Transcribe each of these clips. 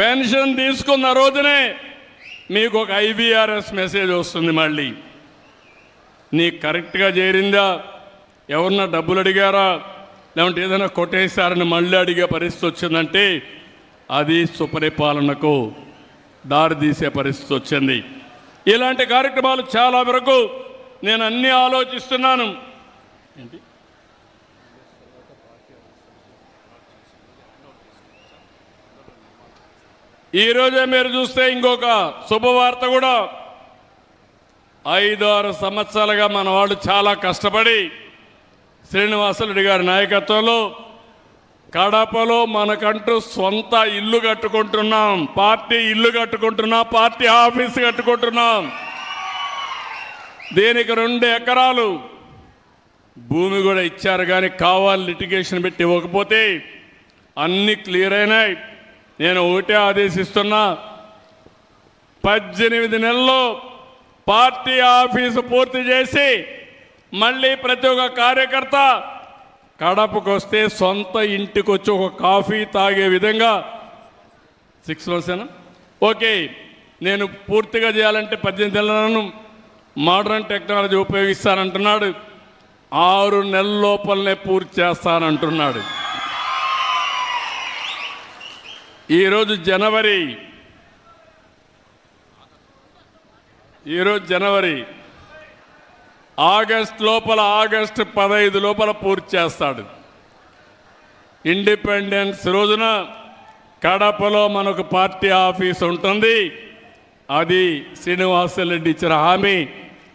Pension తీసుకున్న రోజునే మీకు ఒక ఐబీఆర్ఎస్ మెసేజ్ వస్తుంది మళ్ళీ. నీకు కరెక్ట్గా చేరిందా? ఎవరన్నా డబ్బులు అడిగారా? లేదంటే ఏదైనా కొట్టేశారని మళ్ళీ అడిగే పరిస్థితి వచ్చిందంటే అది సుపరిపాలనకు దారితీసే పరిస్థితి వచ్చింది. ఇలాంటి కార్యక్రమాలు చాలా వరకు నేను అన్నీ ఆలోచిస్తున్నాను. ఏంటి? ఈరోజే మీరు చూస్తే ఇంకొక శుభవార్త కూడా. ఐదు ఆరు సంవత్సరాలుగా మన వాళ్ళు చాలా కష్టపడి శ్రీనివాసరెడ్డి గారి నాయకత్వంలో కడపలో మనకంటూ సొంత ఇల్లు కట్టుకుంటున్నాం. పార్టీ ఇల్లు కట్టుకుంటున్నాం పార్టీ ఆఫీస్ కట్టుకుంటున్నాం. దీనికి రెండు ఎకరాలు భూమి కూడా ఇచ్చారు కానీ కావాలి లిటిగేషన్ పెట్టి ఇవ్వకపోతే అన్ని క్లియర్ అయినాయి. నేను ఒకటే ఆదేశిస్తున్నా పద్దెనిమిది నెలల్లో పార్టీ ఆఫీసు పూర్తి చేసి మళ్ళీ ప్రతి ఒక్క కార్యకర్త కడపకు వస్తే సొంత ఇంటికి వచ్చి ఒక కాఫీ తాగే విధంగా సిక్స్ మంత్సేనా ఓకే నేను పూర్తిగా చేయాలంటే పద్దెనిమిది నెలలను మోడర్న్ టెక్నాలజీ ఉపయోగిస్తానంటున్నాడు ఆరు నెలల లోపలనే పూర్తి చేస్తానంటున్నాడు. ఈరోజు జనవరి ఈరోజు జనవరి ఆగస్ట్ లోపల ఆగస్ట్ పదహైదు లోపల పూర్తి చేస్తాడు. ఇండిపెండెన్స్ రోజున కడపలో మనకు పార్టీ ఆఫీస్ ఉంటుంది. అది శ్రీనివాసరెడ్డి ఇచ్చిన హామీ.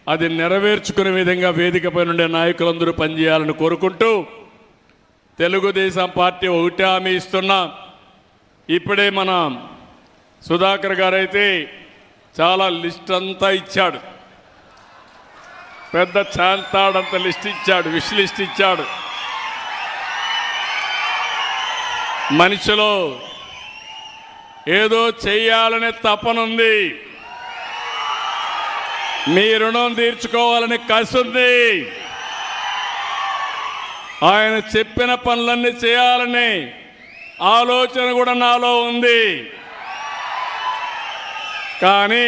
అది నెరవేర్చుకునే విధంగా వేదికపై నుండే నాయకులందరూ పనిచేయాలని కోరుకుంటూ తెలుగుదేశం పార్టీ ఒకటే హామీ ఇస్తున్నాం. ఇప్పుడే మన సుధాకర్ గారైతే చాలా లిస్ట్ అంతా ఇచ్చాడు. పెద్ద చాంతాడంత లిస్ట్ ఇచ్చాడు విష్ లిస్ట్ ఇచ్చాడు. మనిషిలో ఏదో చేయాలనే తపనుంది మీ రుణం తీర్చుకోవాలని కసుంది ఉంది. ఆయన చెప్పిన పనులన్నీ చేయాలని ఆలోచన కూడా నాలో ఉంది. కానీ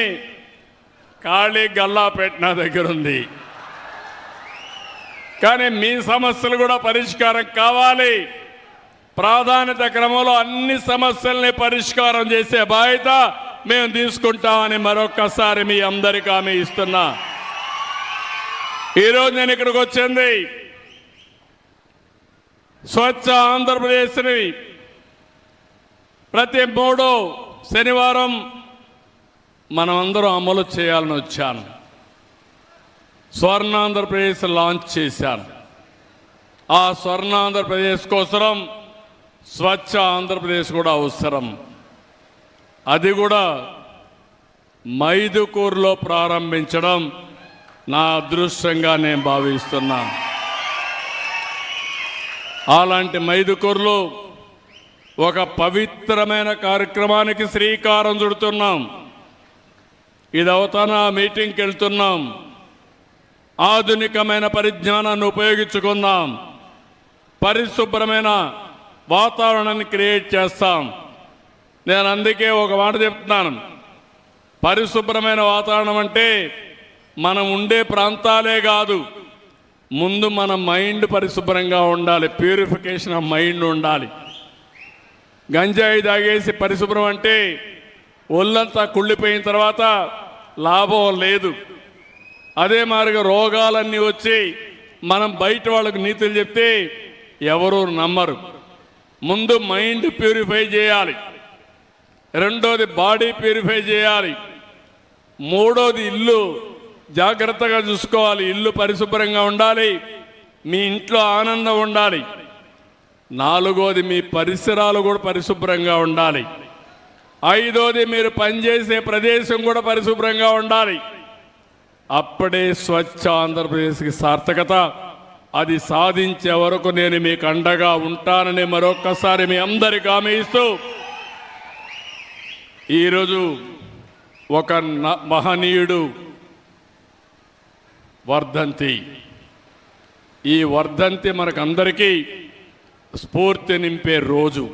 ఖాళీ గల్లాపేట నా దగ్గర ఉంది. కానీ మీ సమస్యలు కూడా పరిష్కారం కావాలి. ప్రాధాన్యత క్రమంలో అన్ని సమస్యల్ని పరిష్కారం చేసే బాధ్యత మేము తీసుకుంటామని మరొక్కసారి మీ అందరికీ ఆమె ఇస్తున్నా. ఈరోజు నేను ఇక్కడికి వచ్చింది స్వచ్ఛ ఆంధ్రప్రదేశ్ని ప్రతి మూడో శనివారం మనమందరం అమలు చేయాలని వచ్చాను. స్వర్ణాంధ్రప్రదేశ్ లాంచ్ చేశాను. ఆ స్వర్ణాంధ్రప్రదేశ్ కోసరం స్వచ్ఛ ఆంధ్రప్రదేశ్ కూడా అవసరం. అది కూడా మైదుకూరులో ప్రారంభించడం నా అదృష్టంగా నేను భావిస్తున్నాను. అలాంటి మైదుకూరులో ఒక పవిత్రమైన కార్యక్రమానికి శ్రీకారం చుడుతున్నాం. ఇది అవతాన మీటింగ్కి వెళ్తున్నాం. ఆధునికమైన పరిజ్ఞానాన్ని ఉపయోగించుకుందాం. పరిశుభ్రమైన వాతావరణాన్ని క్రియేట్ చేస్తాం. నేను అందుకే ఒక మాట చెప్తున్నాను. పరిశుభ్రమైన వాతావరణం అంటే మనం ఉండే ప్రాంతాలే కాదు. ముందు మన మైండ్ పరిశుభ్రంగా ఉండాలి. ప్యూరిఫికేషన్ ఆఫ్ మైండ్ ఉండాలి. గంజాయి తాగేసి పరిశుభ్రం అంటే ఒళ్ళంతా కుళ్ళిపోయిన తర్వాత లాభం లేదు. అదే మారిగా రోగాలన్నీ వచ్చి మనం బయట వాళ్ళకు నీతులు చెప్తే ఎవరు నమ్మరు. ముందు మైండ్ ప్యూరిఫై చేయాలి. రెండోది బాడీ ప్యూరిఫై చేయాలి. మూడోది ఇల్లు జాగ్రత్తగా చూసుకోవాలి. ఇల్లు పరిశుభ్రంగా ఉండాలి. మీ ఇంట్లో ఆనందం ఉండాలి. నాలుగోది మీ పరిసరాలు కూడా పరిశుభ్రంగా ఉండాలి. ఐదోది మీరు పనిచేసే ప్రదేశం కూడా పరిశుభ్రంగా ఉండాలి. అప్పుడే స్వచ్ఛ ఆంధ్రప్రదేశ్కి సార్థకత. అది సాధించే వరకు నేను మీకు అండగా ఉంటానని మరొక్కసారి మీ అందరికి హామీ ఇస్తూ ఈరోజు ఒక న- మహనీయుడు వర్ధంతి. ఈ వర్ధంతి మనకందరికీ స్ఫూర్తి నింపే రోజు.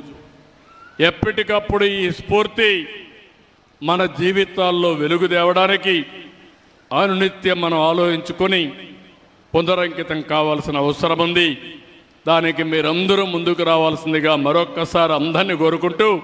ఎప్పటికప్పుడు ఈ స్ఫూర్తి మన జీవితాల్లో వెలుగు తేవడానికి అనునిత్యం మనం ఆలోచించుకొని పునరంకితం కావాల్సిన అవసరం ఉంది. దానికి మీరందరూ ముందుకు రావాల్సిందిగా మరొక్కసారి అందరినీ కోరుకుంటూ